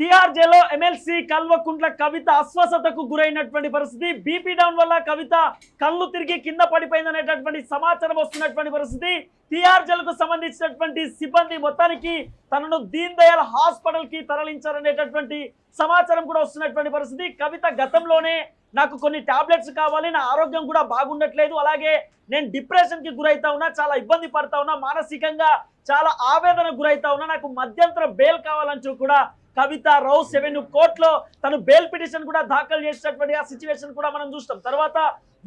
తిహార్ జైల్లో ఎమ్మెల్సీ కల్వకుంట్ల కవిత అస్వస్థతకు గురైనటువంటి పరిస్థితి. బీపీ డౌన్ వల్ల కవిత కళ్ళు తిరిగి కింద పడిపోయిందనేటటువంటి సమాచారం వస్తున్నటువంటి పరిస్థితి. తిహార్ జైలుకు సంబంధించినటువంటి సిబ్బంది మొత్తానికి తనను దీన్ దయాల్ హాస్పిటల్కి తరలించారనేటటువంటి సమాచారం కూడా వస్తున్నటువంటి పరిస్థితి. కవిత గతంలోనే నాకు కొన్ని టాబ్లెట్స్ కావాలి నా ఆరోగ్యం కూడా బాగుండట్లేదు అలాగే నేను డిప్రెషన్కి గురవుతా ఉన్నా చాలా ఇబ్బంది పడతా ఉన్నా మానసికంగా చాలా ఆవేదన గురవుతా ఉన్నా నాకు మధ్యంతర బెయిల్ కావాలంటూ కూడా కవిత రౌస్ సెవెన్ కోర్టులో తను బెయిల్ పిటిషన్ కూడా దాఖలు చేసినటువంటి ఆ సిచ్యువేషన్ కూడా మనం చూస్తాం. తర్వాత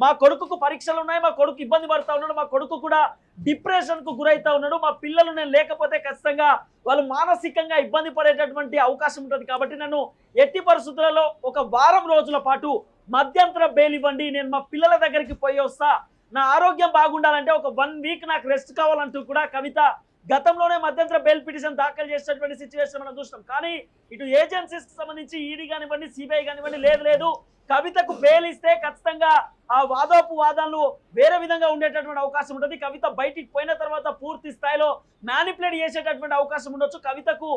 మా కొడుకుకు పరీక్షలు ఉన్నాయి మా కొడుకు ఇబ్బంది పడతా ఉన్నాడు మా కొడుకు కూడా డిప్రెషన్కు గురైతా ఉన్నాడు మా పిల్లలు నేను లేకపోతే ఖచ్చితంగా వాళ్ళు మానసికంగా ఇబ్బంది పడేటటువంటి అవకాశం ఉంటుంది. కాబట్టి నన్ను ఎట్టి పరిస్థితులలో ఒక వారం రోజుల పాటు మధ్యంతర బెయిల్ ఇవ్వండి నేను మా పిల్లల దగ్గరికి పోయి వస్తా. నా ఆరోగ్యం బాగుండాలంటే ఒక వన్ వీక్ నాకు రెస్ట్ కావాలంటూ కూడా కవిత గతంలోనే మధ్యంతర బెయిల్ పిటిషన్ దాఖలు చేసినటువంటి సిచ్యువేషన్ మనం చూసినాం కానీ ఇటు ఏజెన్సీస్కి సంబంధించి ఈడీ కానివ్వండి సిబిఐ కానివ్వండి లేదు లేదు. కవితకు బెయిల్ ఇస్తే ఖచ్చితంగా ఆ వాదోపు వాదాలు వేరే విధంగా ఉండేటటువంటి అవకాశం ఉంటుంది. కవిత బయటికి పోయిన తర్వాత పూర్తి స్థాయిలో మ్యానిపులేట్ చేసేటటువంటి అవకాశం ఉండొచ్చు. కవితకు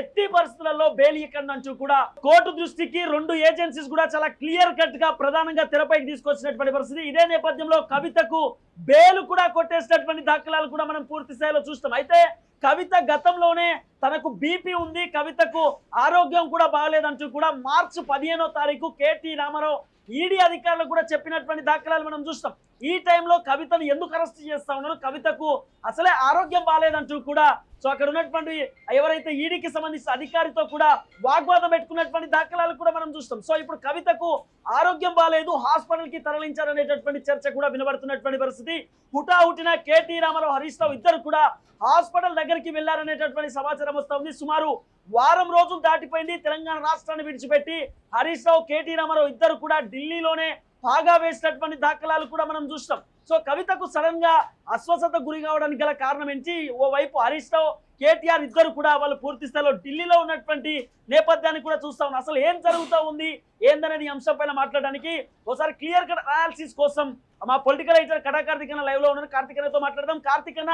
ఎట్టి పరిస్థితులలో బెయిల్ ఇక్కడి కూడా కోర్టు దృష్టికి రెండు ఏజెన్సీస్ కూడా చాలా క్లియర్ కట్గా ప్రధానంగా తెరపైకి తీసుకొచ్చినటువంటి పరిస్థితి. ఇదే నేపథ్యంలో కవితకు బెయిల్ కూడా కొట్టేసినటువంటి దాఖలాలు కూడా మనం పూర్తి స్థాయిలో చూస్తాం. అయితే కవిత గతంలోనే తనకు బీపీ ఉంది. కవితకు ఆరోగ్యం కూడా బాగలేదంటూ కూడా మార్చి పదిహేనో తారీఖు కేటీ రామారావు ఈడీ అధికారులు కూడా చెప్పినటువంటి దాఖలాలు మనం చూస్తాం. ఈ టైంలో కవితను ఎందుకు అరెస్ట్ చేస్తా ఉన్నారు? కవితకు అసలే ఆరోగ్యం బాగాలేదంటూ కూడా సో అక్కడ ఉన్నటువంటి ఎవరైతే ఈడీకి సంబంధించిన అధికారితో కూడా వాగ్వాదం పెట్టుకున్నటువంటి దాఖలాలు కూడా మనం చూస్తాం. సో ఇప్పుడు కవితకు ఆరోగ్యం బాగాలేదు హాస్పిటల్కి తరలించారనేటటువంటి చర్చ కూడా వినబడుతున్నటువంటి పరిస్థితి. హుటాహుటిన కేటీ రామారావు హరీష్ రావు ఇద్దరు కూడా హాస్పిటల్ దగ్గరికి వెళ్ళారనేటటువంటి సమాచారం వస్తుంది సుమారు వారం రోజులు దాటిపోయింది తెలంగాణ రాష్ట్రాన్ని విడిచిపెట్టి. హరీష్ రావు కేటీ రామారావు ఇద్దరు కూడా ఢిల్లీలోనే బాగా వేసినటువంటి దాఖలాలు కూడా మనం చూస్తాం. సో కవితకు సడన్గా అస్వస్థత గురి కావడానికి గల కారణం ఏంటి? ఓవైపు హరీష్ రావు కేటీఆర్ ఇద్దరు కూడా వాళ్ళు పూర్తి స్థాయిలో ఢిల్లీలో ఉన్నటువంటి నేపథ్యాన్ని కూడా చూస్తా ఉన్నారు. అసలు ఏం జరుగుతూ ఉంది? ఏందనేది అంశం పైన మాట్లాడడానికి ఒకసారి క్లియర్ కట్ అనాలిసిస్ కోసం మా పొలిటికల్ ఎడిటర్ కటా కార్తికన లైవ్లో ఉన్నారు కార్తికనతో మాట్లాడదాం. కార్తికన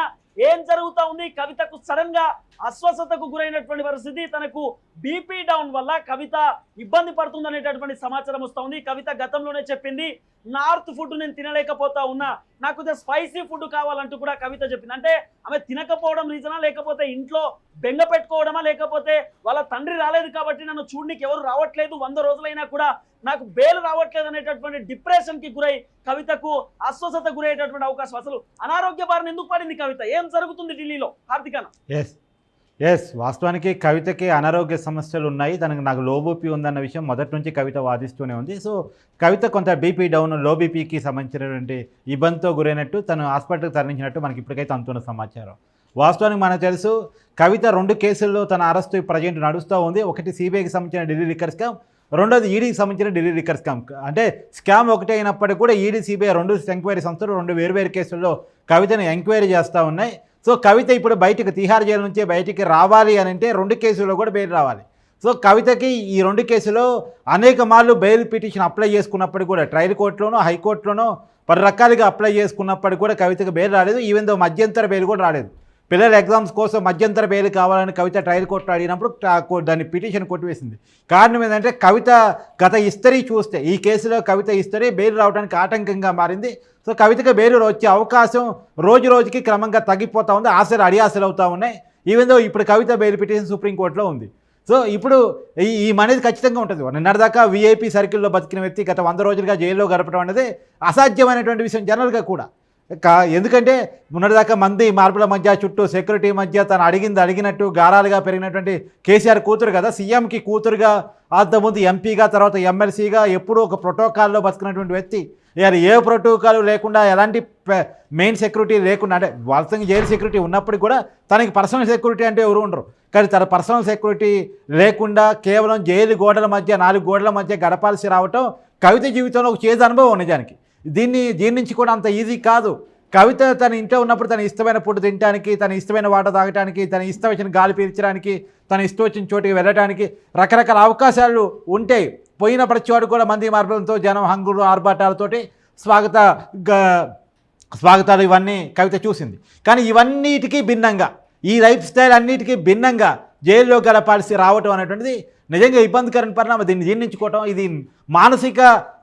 ఏం జరుగుతా ఉంది? కవితకు సడన్గా అస్వస్థతకు గురైనటువంటి పరిస్థితి తనకు బీపీ డౌన్ వల్ల కవిత ఇబ్బంది పడుతుంది అనేటటువంటి సమాచారం వస్తా ఉంది. కవిత గతంలోనే చెప్పింది నార్త్ ఫుడ్ నేను తినలేకపోతా ఉన్నా. నాకు స్పైసీ ఫుడ్ కావాలంటూ కూడా కవిత చెప్పింది. అంటే ఆమె తినకపోవడం రీజనా? లేకపోతే ఇంట్లో బెంగ పెట్టుకోవడమా? లేకపోతే వాళ్ళ తండ్రి రాలేదు కాబట్టి నన్ను చూడనికి ఎవరు రావట్లేదు? వంద రోజులైనా కూడా నాకు బేలు రావట్లేదు అనేటటువంటి డిప్రెషన్కి గురై కవితకు అస్వస్థత గురయ్యేటటువంటి అవకాశం. అసలు అనారోగ్య బారిన ఎందుకు పడింది కవిత? ఏం జరుగుతుంది ఢిల్లీలో? హార్దికన ఎస్ ఎస్ వాస్తవానికి కవితకి అనారోగ్య సమస్యలు ఉన్నాయి. తనకు నాకు లో బీపీ ఉందన్న విషయం మొదటి నుంచి కవిత వాదిస్తూనే ఉంది. సో కవిత కొంత బీపీ డౌన్లో బీపీకి సంబంధించినటువంటి ఇబ్బందితో గురైనట్టు తను హాస్పిటల్కి తరలించినట్టు మనకి ఇప్పటికైతే అందుతున్న సమాచారం. వాస్తవానికి మనకు తెలుసు కవిత రెండు కేసుల్లో తన అరెస్టు ప్రజెంట్ నడుస్తూ ఉంది. ఒకటి సిబిఐకి సంబంధించిన ఢిల్లీ లిక్కర్ స్కామ్ రెండోది ఈడీకి సంబంధించిన ఢిల్లీ లిక్కర్ స్కామ్ అంటే స్కామ్ ఒకటే అయినప్పటికీ కూడా ఈడీ సిబిఐ రెండు ఎంక్వైరీ సంస్థలు రెండు వేరువేరు కేసుల్లో కవితను ఎంక్వైరీ చేస్తూ ఉన్నాయి. సో కవిత ఇప్పుడు బయటకు తిహార్ జైలు నుంచే బయటికి రావాలి అని అంటే రెండు కేసుల్లో కూడా బెయిల్ రావాలి. సో కవితకి ఈ రెండు కేసులో అనేక మార్లు బెయిల్ పిటిషన్ అప్లై చేసుకున్నప్పటికీ కూడా ట్రయల్ కోర్టులోనో హైకోర్టులోనో పలు రకాలుగా అప్లై చేసుకున్నప్పటికీ కూడా కవితకు బెయిల్ రాలేదు. ఈవెన్ దో మధ్యంతర బెయిల్ కూడా రాలేదు. పిల్లల ఎగ్జామ్స్ కోసం మధ్యంతర బెయిల్ కావాలని కవిత ట్రయల్ కోర్టు అడిగినప్పుడు దాన్ని పిటిషన్ కొట్టివేసింది. కారణం ఏంటంటే కవిత గత హిస్టరీ చూస్తే ఈ కేసులో కవిత హిస్టరీ బెయిల్ రావడానికి ఆటంకంగా మారింది. సో కవితకు బెయిల్ వచ్చే అవకాశం రోజు రోజుకి క్రమంగా తగ్గిపోతూ ఉంది ఆశలు అడియాసలు అవుతూ ఉన్నాయి. ఈవెన్ దో ఇప్పుడు కవిత బెయిల్ పిటిషన్ సుప్రీంకోర్టులో ఉంది. సో ఇప్పుడు ఈ ఈ మనీది ఖచ్చితంగా ఉంటుంది. నిన్నటిదాకా వీఐపీ సర్కిల్లో బతికిన వ్యక్తి గత వంద రోజులుగా జైల్లో గడపడం అనేది అసాధ్యమైనటువంటి విషయం జనరల్గా కూడా. కా ఎందుకంటే మొన్నటిదాకా మంది మార్పుల మధ్య చుట్టూ సెక్యూరిటీ మధ్య తను అడిగింది అడిగినట్టు గారాలుగా పెరిగినటువంటి కేసీఆర్ కూతురు కదా సీఎంకి కూతురుగా అంతకుముందు ఎంపీగా తర్వాత ఎమ్మెల్సీగా ఎప్పుడూ ఒక ప్రోటోకాల్లో బతుకున్నటువంటి వ్యక్తి. ఇక ఏ ప్రోటోకాల్ లేకుండా ఎలాంటి మెయిన్ సెక్యూరిటీ లేకుండా అంటే వాస్తవంగా జైలు సెక్యూరిటీ ఉన్నప్పటికీ కూడా తనకి పర్సనల్ సెక్యూరిటీ అంటే ఎవరు ఉండరు. కానీ తన పర్సనల్ సెక్యూరిటీ లేకుండా కేవలం జైలు గోడల మధ్య నాలుగు గోడల మధ్య గడపాల్సి రావటం కవిత జీవితంలో ఒక చేదు అనుభవం నిజానికి. దీన్ని జీర్ణించుకోవడం అంత ఈజీ కాదు. కవిత తన ఇంట్లో ఉన్నప్పుడు తన ఇష్టమైన ఫుడ్ తినడానికి తన ఇష్టమైన వాటర్ తాగడానికి తన ఇష్టం వచ్చిన గాలి పీల్చడానికి తన ఇష్టం వచ్చిన చోటికి వెళ్ళడానికి రకరకాల అవకాశాలు ఉంటాయి. పోయిన ప్రతివాడు చోటు కూడా మంది మార్పులతో జనం హంగులు ఆర్భాటాలతోటి స్వాగత స్వాగతాలు ఇవన్నీ కవిత చూసింది. కానీ ఇవన్నిటికీ భిన్నంగా ఈ లైఫ్ స్టైల్ అన్నిటికీ భిన్నంగా జైల్లో గడపాల్సి రావటం అనేటువంటిది నిజంగా ఇబ్బందికరమైన పరిణామం. దీన్ని జీర్ణించుకోవటం ఇది మానసిక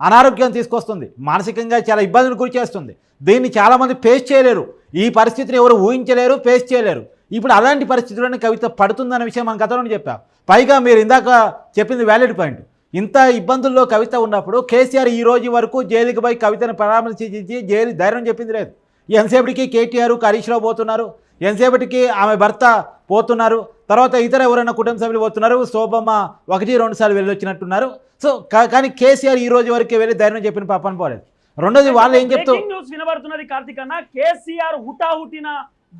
అనారోగ్యం తీసుకొస్తుంది. మానసికంగా చాలా ఇబ్బందులు గురి చేస్తుంది. దీన్ని చాలామంది ఫేస్ చేయలేరు. ఈ పరిస్థితిని ఎవరు ఊహించలేరు ఫేస్ చేయలేరు. ఇప్పుడు అలాంటి పరిస్థితుల్లోనే కవిత పడుతుందన్న విషయం మనం గతంలో చెప్పాం. పైగా మీరు ఇందాక చెప్పింది వ్యాలిడ్ పాయింట్ ఇంత ఇబ్బందుల్లో కవిత ఉన్నప్పుడు కేసీఆర్ ఈ రోజు వరకు జైలుకి పోయి కవితను పరామర్శించి జైలు ధైర్యం చెప్పింది లేదు. ఎంతసేపటికి కేటీఆర్ హరీష్ రావు పోతున్నారు? ఎంతసేపటికి ఆమె భర్త పోతున్నారు? తర్వాత ఇతర ఎవరైనా కుటుంబ సభ్యులు పోతున్నారు? శోభమ్మ ఒకటి రెండు సార్లు వెళ్ళి వచ్చినట్టున్నారు సో కానీ కేసీఆర్ ఈ రోజు వరకే వెళ్ళి ధైర్యం చెప్పిన పాపని పోలేదు. రెండోది వాళ్ళు ఏం చెప్తూ న్యూస్ వినబడుతున్నది కార్తీక్ అన్న. కేసీఆర్ హుటాహుటిన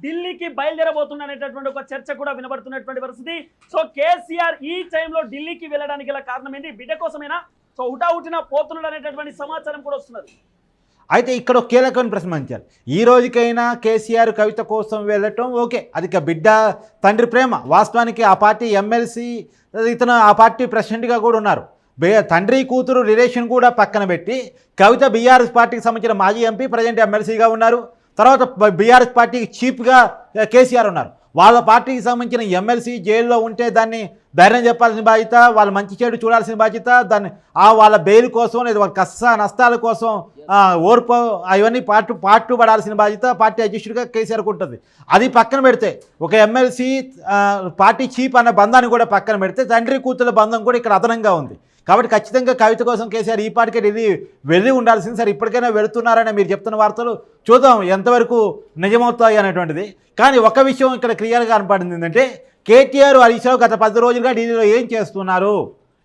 ఢిల్లీకి బయలుదేరబోతున్నటువంటి ఒక చర్చ కూడా వినబడుతున్నటువంటి పరిస్థితి. సో కేసీఆర్ ఈ టైంలో ఢిల్లీకి వెళ్ళడానికి గల కారణం ఏంటి బిడ్డ కోసమేనా? సో హుటాహుటిన పోతున్నాడు అనేటటువంటి సమాచారం కూడా వస్తున్నది. అయితే ఇక్కడ ఒక కీలకమైన ప్రశ్న మంచారు ఈ రోజుకైనా కేసీఆర్ కవిత కోసం వెళ్ళటం ఓకే. అది బిడ్డ తండ్రి ప్రేమ. వాస్తవానికి ఆ పార్టీ ఎమ్మెల్సీ ఇతను ఆ పార్టీ ప్రెసిడెంట్గా కూడా ఉన్నారు. తండ్రి కూతురు రిలేషన్ కూడా పక్కన పెట్టి కవిత బీఆర్ఎస్ పార్టీకి సంబంధించిన మాజీ ఎంపీ ప్రజెంట్ ఎమ్మెల్సీగా ఉన్నారు. తర్వాత బీఆర్ఎస్ పార్టీకి చీఫ్గా కేసీఆర్ ఉన్నారు. వాళ్ళ పార్టీకి సంబంధించిన ఎమ్మెల్సీ జైల్లో ఉంటే దాన్ని ధైర్యం చెప్పాల్సిన బాధ్యత వాళ్ళ మంచి చెడు చూడాల్సిన బాధ్యత దాన్ని ఆ వాళ్ళ బెయిల్ కోసం లేదా వాళ్ళ కష్ట నష్టాల కోసం ఓర్పు అవన్నీ పాటు పాటు పడాల్సిన బాధ్యత పార్టీ అధ్యక్షుడిగా కేసీఆర్కి ఉంటుంది. అది పక్కన పెడితే ఒక ఎమ్మెల్సీ పార్టీ చీఫ్ అన్న బంధాన్ని కూడా పక్కన పెడితే తండ్రి కూతుల బంధం కూడా ఇక్కడ అదనంగా ఉంది. కాబట్టి ఖచ్చితంగా కవిత కోసం కేసీఆర్ ఈ పాటికే వెళ్ళి వెళ్ళి ఉండాల్సింది. సరే ఇప్పటికైనా వెళుతున్నారని మీరు చెప్తున్న వార్తలు చూద్దాం ఎంతవరకు నిజమవుతాయి అనేటువంటిది. కానీ ఒక విషయం ఇక్కడ క్లియర్గా కనపడింది ఏంటంటే కేటీఆర్ హరీష్ రావు గత పది రోజులుగా ఢిల్లీలో ఏం చేస్తున్నారు?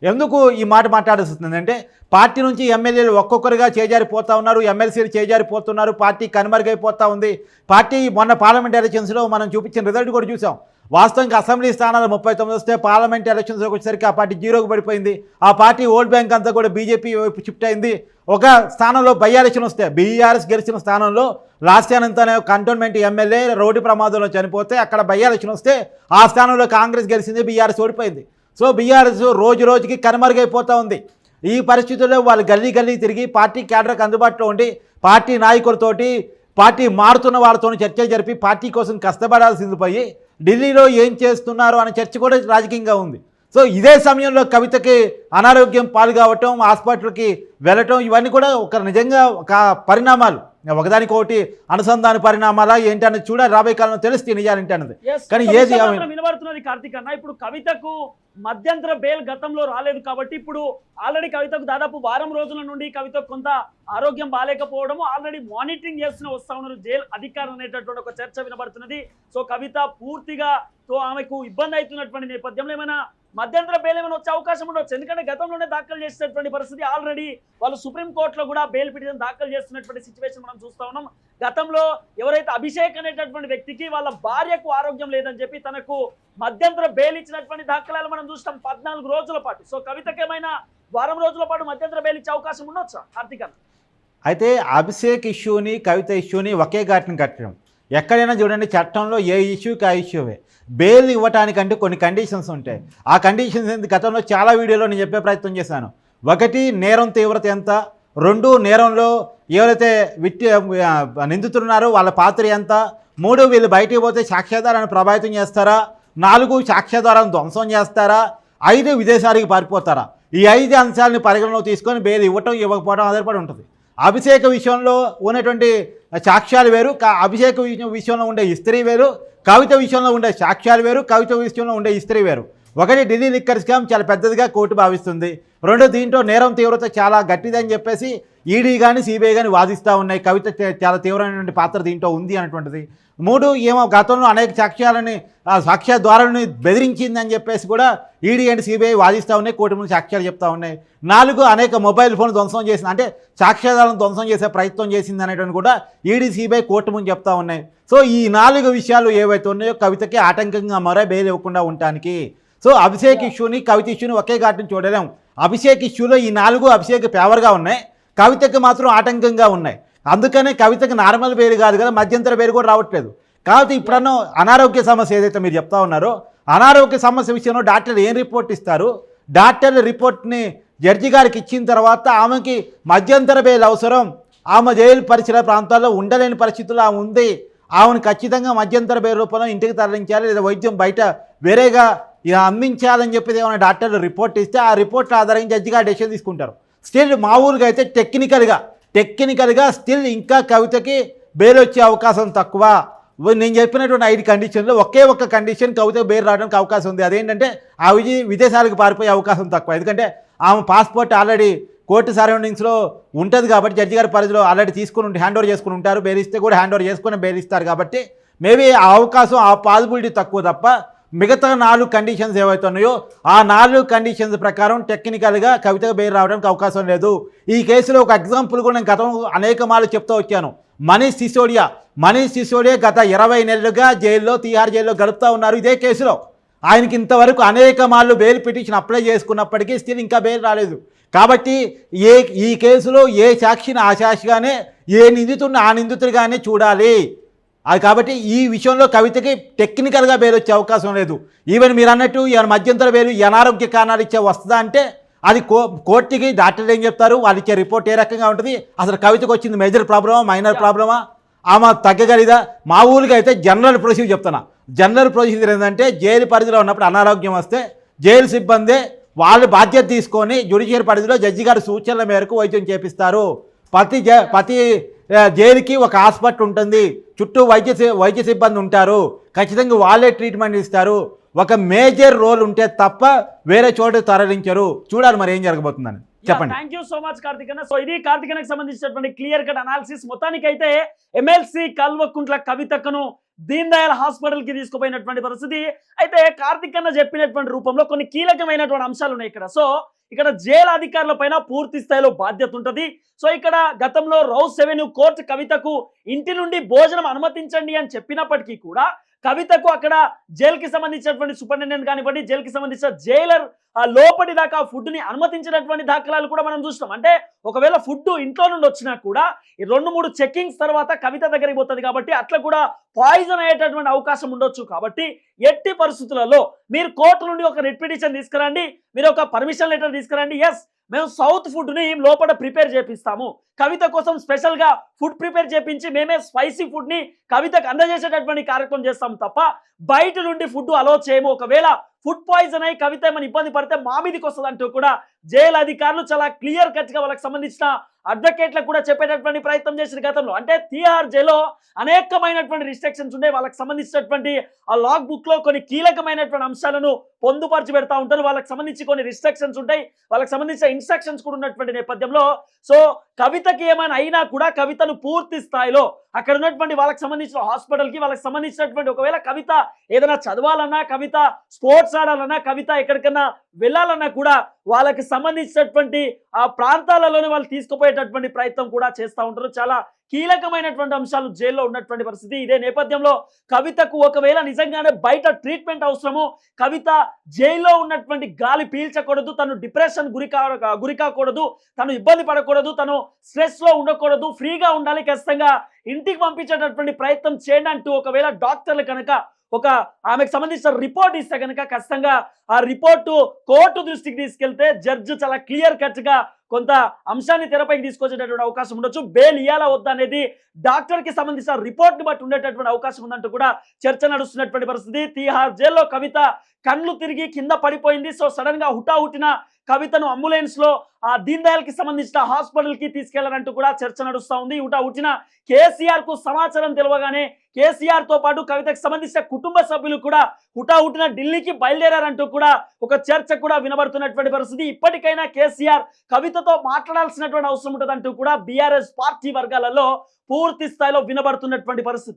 ఎందుకు ఈ మాట మాట్లాడుతుందంటే పార్టీ నుంచి ఎమ్మెల్యేలు ఒక్కొక్కరుగా చేజారిపోతూ ఉన్నారు ఎమ్మెల్సీలు చేజారిపోతున్నారు పార్టీ కనుమరుగైపోతూ ఉంది. పార్టీ మొన్న పార్లమెంట్ ఎలక్షన్స్లో మనం చూపించిన రిజల్ట్ కూడా చూసాం. వాస్తవానికి అసెంబ్లీ స్థానాలు ముప్పై తొమ్మిది వస్తే పార్లమెంట్ ఎలక్షన్స్లోకి వచ్చేసరికి ఆ పార్టీ జీరోకి పడిపోయింది. ఆ పార్టీ ఓల్డ్ బ్యాంక్ అంతా కూడా బీజేపీ వైపు షిఫ్ట్ అయింది. ఒక స్థానంలో బై ఎలక్షన్ వస్తే బీఆర్ఎస్ గెలిచిన స్థానంలో లాస్ట్ అంతానే కంటోన్మెంట్ ఎమ్మెల్యే రోడ్డు ప్రమాదంలో చనిపోతే అక్కడ బై ఎలక్షన్ వస్తే ఆ స్థానంలో కాంగ్రెస్ గెలిచింది బీఆర్ఎస్ ఓడిపోయింది. సో బీఆర్ఎస్ రోజు రోజుకి కనుమరుగైపోతూ ఉంది. ఈ పరిస్థితుల్లో వాళ్ళు గల్లీ గల్లీ తిరిగి పార్టీ క్యాడర్కి అందుబాటులో ఉండి పార్టీ నాయకులతోటి పార్టీ మారుతున్న వాళ్ళతో చర్చలు జరిపి పార్టీ కోసం కష్టపడాల్సింది పోయి ఢిల్లీలో ఏం చేస్తున్నారు అనే చర్చ కూడా రాజకీయంగా ఉంది. సో ఇదే సమయంలో కవితకి అనారోగ్యం పాలు కావటం హాస్పిటల్కి వెళ్ళటం ఇవన్నీ కూడా ఒక నిజంగా ఒక పరిణామాలు. ఒకదానికొకటి అనుసంధాన పరిణామాలా ఏంటి అనేది చూడాలి రాబోయే కాలంలో తెలుస్తే నిజాలేంటి అన్నది. కానీ ఏది వినబడుతున్నది కార్తీక్ అన్న. ఇప్పుడు కవితకు మధ్యంతర బెయిల్ గతంలో రాలేదు కాబట్టి ఇప్పుడు ఆల్రెడీ కవితకు దాదాపు వారం రోజుల నుండి కవితకు కొంత ఆరోగ్యం బాగాలేకపోవడము ఆల్రెడీ మానిటరింగ్ చేస్తున్న వస్తా ఉన్నారు జైలు అధికారులు అనేటటువంటి ఒక చర్చ వినబడుతున్నది. సో కవిత పూర్తిగా సో ఆమెకు ఇబ్బంది అవుతున్నటువంటి నేపథ్యంలో ఏమైనా మధ్యంతర బెయిల్ ఏమైనా వచ్చే అవకాశం ఉండొచ్చు. ఎందుకంటే గతంలోనే దాఖలు చేసినటువంటి పరిస్థితి ఆల్రెడీ వాళ్ళు సుప్రీం కోర్టులో కూడా బెయిల్ పిటిషన్ దాఖలు చేస్తున్నటువంటి సిచ్యువేషన్ మనం చూస్తా ఉన్నాం. గతంలో ఎవరైతే అభిషేక్ అనేటటువంటి వ్యక్తికి వాళ్ళ భార్యకు ఆరోగ్యం లేదని చెప్పి తనకు మధ్యంతర బెయిల్ ఇచ్చినటువంటి దాఖలాలు మనం చూస్తాం పద్నాలుగు రోజుల పాటు. సో కవితకేమైనా వారం రోజుల పాటు మధ్యంతర బెయిల్ ఇచ్చే అవకాశం ఉండొచ్చా? కార్తీక్ అయితే అభిషేక్ ఇష్యూని కవిత ఇష్యూని ఒకే ఘాటిని కట్టడం ఎక్కడైనా చూడండి చట్టంలో ఏ ఇష్యూకి ఆ ఇష్యూవే బెయిల్ ఇవ్వటానికంటే కొన్ని కండిషన్స్ ఉంటాయి. ఆ కండిషన్స్ ఏంటి గతంలో చాలా వీడియోలో నేను చెప్పే ప్రయత్నం చేశాను. ఒకటి నేరం తీవ్రత ఎంత? రెండు నేరంలో ఎవరైతే విట్టి ఆ, నిందితున్నారో వాళ్ళ పాత్ర ఎంత? మూడు వీళ్ళు బయటికి పోతే సాక్ష్యాధారాన్ని ప్రభావితం చేస్తారా? నాలుగు సాక్ష్యాధారాన్ని ధ్వంసం చేస్తారా? ఐదు విదేశాలకు పారిపోతారా? ఈ ఐదు అంశాలను పరిగణలో తీసుకొని బెయిల్ ఇవ్వటం ఇవ్వకపోవడం ఆధారపడి ఉంటుంది. అభిషేక విషయంలో ఉన్నటువంటి సాక్ష్యాలు వేరు కా- అభిషేక విషయంలో ఉండే ఇస్త్రీ వేరు కవిత విషయంలో ఉండే సాక్ష్యాలు వేరు కవిత విషయంలో ఉండే ఇస్త్రీ వేరు. ఒకటి ఢిల్లీ లిక్కర్ స్కామ్ చాలా పెద్దదిగా కోర్టు భావిస్తుంది. రెండు దీంట్లో నేరం తీవ్రత చాలా గట్టిదని చెప్పేసి ఈడీ కానీ సిబిఐ కానీ వాదిస్తూ ఉన్నాయి. కవిత చాలా తీవ్రమైనటువంటి పాత్ర దీంట్లో ఉంది అనేటువంటిది. మూడు ఏమో గతంలో అనేక సాక్ష్యాలని ఆ సాక్ష్య ద్వారాన్ని బెదిరించిందని చెప్పేసి కూడా ఈడీ అండ్ సిబిఐ వాదిస్తూ ఉన్నాయి. కోర్టు ముందు సాక్ష్యాలు చెప్తా ఉన్నాయి. నాలుగు అనేక మొబైల్ ఫోన్ ధ్వంసం చేసింది అంటే సాక్ష్యాధారాలను ధ్వంసం చేసే ప్రయత్నం చేసింది అనేటువంటి కూడా ఈడీ సిబిఐ కోర్టు ముందు చెప్తా ఉన్నాయి. సో ఈ నాలుగు విషయాలు ఏవైతే ఉన్నాయో కవితకి ఆటంకంగా మరో బెయిల్ ఇవ్వకుండా ఉండటానికి సో అభిషేక్ ఇష్యూని కవిత ఇష్యూని ఒకే ఘాటుని చూడలేం. అభిషేక్ ఇష్యూలో ఈ నాలుగు అభిషేక్ ఫేవర్గా ఉన్నాయి. కవితకి మాత్రం ఆటంకంగా ఉన్నాయి. అందుకనే కవితకి నార్మల్ పేరు కాదు కదా మధ్యంతర పేరు కూడా రావట్లేదు. కాబట్టి ఇప్పుడన్నా అనారోగ్య సమస్య ఏదైతే మీరు చెప్తా ఉన్నారో అనారోగ్య సమస్య విషయంలో డాక్టర్లు ఏం రిపోర్ట్ ఇస్తారు? డాక్టర్ల రిపోర్ట్ని జడ్జి గారికి ఇచ్చిన తర్వాత ఆమెకి మధ్యంతర బెయిల్ అవసరం. ఆమె జైలు పరిసర ప్రాంతాల్లో ఉండలేని పరిస్థితుల్లో ఆమె ఉంది. ఆమెను ఖచ్చితంగా మధ్యంతర బెయిల్ రూపంలో ఇంటికి తరలించాలి లేదా వైద్యం బయట వేరేగా ఇక అందించాలని చెప్పేది ఏమైనా డాక్టర్లు రిపోర్ట్ ఇస్తే ఆ రిపోర్ట్ ఆధారంగా జడ్జిగా డెసిషన్ తీసుకుంటారు. స్టిల్ మా ఊరికి అయితే టెక్నికల్గా టెక్నికల్గా స్టిల్ ఇంకా కవితకి బెయిల్ వచ్చే అవకాశం తక్కువ. నేను చెప్పినటువంటి ఐదు కండిషన్లో ఒకే ఒక్క కండిషన్ కవిత బెయిల్ రావడానికి అవకాశం ఉంది. అదేంటంటే ఆ విజయ విదేశాలకు పారిపోయే అవకాశం తక్కువ. ఎందుకంటే ఆమె పాస్పోర్ట్ ఆల్రెడీ కోర్టు సరౌండింగ్స్లో ఉంటుంది కాబట్టి జడ్జి గారి పరిధిలో ఆల్రెడీ తీసుకుని ఉంటే హ్యాండ్ ఓవర్ చేసుకుని ఉంటారు. బెయిల్ ఇస్తే కూడా హ్యాండ్ ఓవర్ చేసుకుని బెయిల్ ఇస్తారు కాబట్టి మేబీ ఆ అవకాశం ఆ పాసిబిలిటీ తక్కువ తప్ప మిగతా నాలుగు కండిషన్స్ ఏవైతే ఉన్నాయో ఆ నాలుగు కండిషన్స్ ప్రకారం టెక్నికల్గా కవితకు బెయిల్ రావడానికి అవకాశం లేదు. ఈ కేసులో ఒక ఎగ్జాంపుల్ కూడా నేను గతం అనేక మార్లు చెప్తూ వచ్చాను. మనీష్ సిసోడియా మనీష్ సిసోడియా గత ఇరవై నెలలుగా జైల్లో తీహార్ జైల్లో గడుపుతూ ఉన్నారు ఇదే కేసులో. ఆయనకి ఇంతవరకు అనేక మార్లు బెయిల్ పిటిషన్ అప్లై చేసుకున్నప్పటికీ స్టిల్ ఇంకా బెయిల్ రాలేదు. కాబట్టి ఏ ఈ కేసులో ఏ సాక్షిని ఆ సాక్షిగానే ఏ నిందితుడిని ఆ నిందితుడిగానే చూడాలి. అది కాబట్టి ఈ విషయంలో కవితకి టెక్నికల్గా బెయిల్ వచ్చే అవకాశం లేదు. ఈవెన్ మీరు అన్నట్టు ఈ మధ్యంతర బెయిల్ అనారోగ్య కారణాలు ఇచ్చే వస్తుందా అంటే అది కో కోర్టుకి డాక్టర్లు ఏం చెప్తారు? వాళ్ళు ఇచ్చే రిపోర్ట్ ఏ రకంగా ఉంటుంది? అసలు కవితకు వచ్చింది మేజర్ ప్రాబ్లమా మైనర్ ప్రాబ్లమా ఆమె తగ్గగలిదా? మా ఊరికి అయితే జనరల్ ప్రొసీజర్ చెప్తున్నా. జనరల్ ప్రొసీజర్ ఏంటంటే జైలు పరిధిలో ఉన్నప్పుడు అనారోగ్యం వస్తే జైలు సిబ్బందే వాళ్ళు బాధ్యత తీసుకొని జ్యుడిషియల్ పరిధిలో జడ్జి గారి సూచనల మేరకు వైద్యం చేపిస్తారు. ప్రతి జ ప్రతి జైలుకి ఒక హాస్పిటల్ ఉంటుంది. చుట్టూ వైద్య వైద్య సిబ్బంది ఉంటారు. ఖచ్చితంగా వాళ్ళే ట్రీట్మెంట్ ఇస్తారు. ఒక మేజర్ రోల్ ఉంటే తప్ప వేరే చోట తరలించరు. చూడాలి మరి ఏం జరగబోతుందని. చెప్పండి. థ్యాంక్ యూ సో మచ్ కార్తికన్న సో ఇది కార్తికనకు సంబంధించినటువంటి క్లియర్ కట్ అనాలిసిస్ మొత్తానికైతే ఎమ్మెల్సీ కల్వకుంట్ల కవితక్కను దీన్ దయాల్ హాస్పిటల్కి తీసుకుపోయినటువంటి పరిస్థితి. అయితే కార్తికన్న చెప్పినటువంటి రూపంలో కొన్ని కీలకమైనటువంటి అంశాలు ఉన్నాయి ఇక్కడ. సో ఇక్కడ జైలు అధికారుల పైన పూర్తి స్థాయిలో బాధ్యత ఉంటుంది. సో ఇక్కడ గతంలో రౌస్ రెవెన్యూ కోర్టు కవితకు ఇంటి నుండి భోజనం అనుమతించండి అని చెప్పినప్పటికీ కూడా కవితకు అక్కడ జైలుకి సంబంధించినటువంటి సూపరింటెండెంట్ కానివ్వండి జైలుకి సంబంధించిన జైలర్ ఆ లోపటి దాకా ఫుడ్ని అనుమతించినటువంటి దాఖలాలు కూడా మనం చూస్తాం అంటే ఒకవేళ ఫుడ్ ఇంట్లో నుండి వచ్చినా కూడా ఈ రెండు మూడు చెక్కింగ్స్ తర్వాత కవిత దగ్గరికి పోతుంది కాబట్టి అట్లా కూడా పాయిజన్ అయ్యేటటువంటి అవకాశం ఉండొచ్చు. కాబట్టి ఎట్టి పరిస్థితులలో మీరు కోర్టు నుండి ఒక రిట్ పిటిషన్ తీసుకురండి మీరు ఒక పర్మిషన్ లెటర్ తీసుకురండి. ఎస్ మేము సౌత్ ఫుడ్ని లోపల ప్రిపేర్ చేపిస్తాము. కవిత కోసం స్పెషల్గా ఫుడ్ ప్రిపేర్ చేపించి మేమే స్పైసీ ఫుడ్ని కవితకు అందజేసేటటువంటి కార్యక్రమం చేస్తాం తప్ప బయట నుండి ఫుడ్ అలో చేయము. ఒకవేళ ఫుడ్ పాయిజన్ అయి కవిత ఏమైనా ఇబ్బంది పడితే మా మీదకి వస్తుంది అంటూ కూడా జైలు అధికారులు చాలా క్లియర్ కట్గా వాళ్ళకి సంబంధించిన అడ్వకేట్లకు కూడా చెప్పేటటువంటి ప్రయత్నం చేసిన గతంలో. అంటే తీహార్ జైల్లో అనేకమైనటువంటి రిస్ట్రిక్షన్స్ ఉండే వాళ్ళకి సంబంధించినటువంటి ఆ లాగ్ బుక్లో కొన్ని కీలకమైనటువంటి అంశాలను పొందుపరిచి పెడతా ఉంటారు. వాళ్ళకి సంబంధించి కొన్ని రిస్ట్రిక్షన్స్ ఉంటాయి. వాళ్ళకి సంబంధించిన ఇన్స్ట్రక్షన్స్ కూడా ఉన్నటువంటి నేపథ్యంలో. సో కవితకి ఏమైనా అయినా కూడా కవితను పూర్తి స్థాయిలో అక్కడ ఉన్నటువంటి వాళ్ళకి సంబంధించిన హాస్పిటల్కి వాళ్ళకి సంబంధించినటువంటి ఒకవేళ కవిత ఏదైనా చదవాలన్నా కవిత స్పోర్ట్స్ ఆడాలన్నా కవిత ఎక్కడికన్నా వెళ్ళాలన్నా కూడా వాళ్ళకి సంబంధించినటువంటి ఆ ప్రాంతాలలోనే వాళ్ళు తీసుకుపోయేటటువంటి ప్రయత్నం కూడా చేస్తూ ఉంటారు. చాలా కీలకమైనటువంటి అంశాలు జైల్లో ఉన్నటువంటి పరిస్థితి. ఇదే నేపథ్యంలో కవితకు ఒకవేళ నిజంగానే బయట ట్రీట్మెంట్ అవసరము కవిత జైల్లో ఉన్నటువంటి గాలి పీల్చకూడదు తను డిప్రెషన్ గురి గురికాకూడదు గురి కాకూడదు తను ఇబ్బంది పడకూడదు తను స్ట్రెస్లో ఉండకూడదు ఫ్రీగా ఉండాలి ఖచ్చితంగా ఇంటికి పంపించేటటువంటి ప్రయత్నం చేయండి అంటూ ఒకవేళ డాక్టర్లు కనుక ఒక ఆమెకు సంబంధించిన రిపోర్ట్ ఇస్తే కనుక ఖచ్చితంగా ఆ రిపోర్టు కోర్టు దృష్టికి తీసుకెళ్తే జడ్జి చాలా క్లియర్ కట్గా కొంత అంశాన్ని తెరపైకి తీసుకొచ్చేటటువంటి అవకాశం ఉండొచ్చు. బెయిల్ ఇయ్యాలా వద్దా అనేది డాక్టర్కి సంబంధించిన రిపోర్ట్ని బట్టి ఉండేటటువంటి అవకాశం ఉందంటూ కూడా చర్చ నడుస్తున్నటువంటి పరిస్థితి. తీహార్ జైల్లో కవిత కళ్ళు తిరిగి కింద పడిపోయింది. సో సడన్గా హుటా కవితను అంబులెన్స్లో ఆ దీన్ దయాల్కి సంబంధించిన హాస్పిటల్కి తీసుకెళ్ళారంటూ కూడా చర్చ నడుస్తా ఉంది. హుటా ఉట్టిన కేసీఆర్కు సమాచారం తెలియగానే కేసీఆర్తో పాటు కవితకు సంబంధించిన కుటుంబ సభ్యులు కూడా హుటా హుటిన ఢిల్లీకి బయలుదేరారంటూ కూడా ఒక చర్చ కూడా వినబడుతున్నటువంటి పరిస్థితి. ఇప్పటికైనా కేసీఆర్ కవితతో మాట్లాడాల్సినటువంటి అవసరం ఉంటుందంటూ కూడా బీఆర్ఎస్ పార్టీ వర్గాలలో పూర్తి స్థాయిలో వినబడుతున్నటువంటి పరిస్థితి.